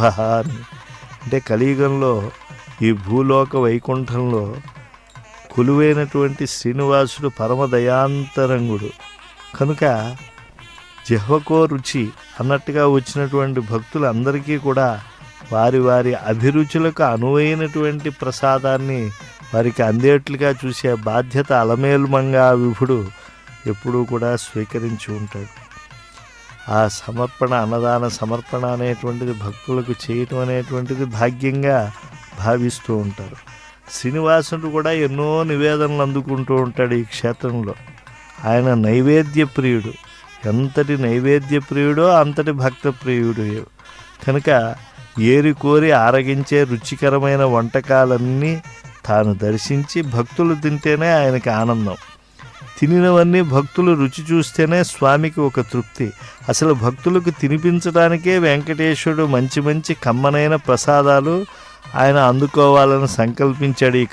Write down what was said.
అని అంటే కలియుగంలో ఈ భూలోక వైకుంఠంలో కొలువైనటువంటి శ్రీనివాసుడు పరమదయాంతరంగుడు. కనుక జహ్వకో రుచి అన్నట్టుగా వచ్చినటువంటి భక్తులందరికీ కూడా వారి వారి అభిరుచులకు అనువైనటువంటి ప్రసాదాన్ని వారికి అందేట్లుగా చూసే బాధ్యత అలమేలుమంగా విభుడు ఎప్పుడూ కూడా స్వీకరించి ఉంటాడు. ఆ సమర్పణ అన్నదాన సమర్పణ అనేటువంటిది భక్తులకు చేయటం అనేటువంటిది భాగ్యంగా భావిస్తూ ఉంటారు. శ్రీనివాసుడు కూడా ఎన్నో నివేదనలు అందుకుంటూ ఉంటాడు ఈ క్షేత్రంలో. ఆయన నైవేద్య ప్రియుడు. ఎంతటి నైవేద్య ప్రియుడో అంతటి భక్త ప్రియుడు కనుక ఏరి కోరి ఆరగించే రుచికరమైన వంటకాలన్నీ తాను దర్శించి భక్తులు తింటేనే ఆయనకి ఆనందం. తినినవన్నీ భక్తులు రుచి చూస్తేనే స్వామికి ఒక తృప్తి. అసలు భక్తులకు తినిపించడానికే వెంకటేశ్వరుడు మంచి మంచి కమ్మనైన ప్రసాదాలు ఆయన అందుకోవాలని సంకల్పించాడు ఈ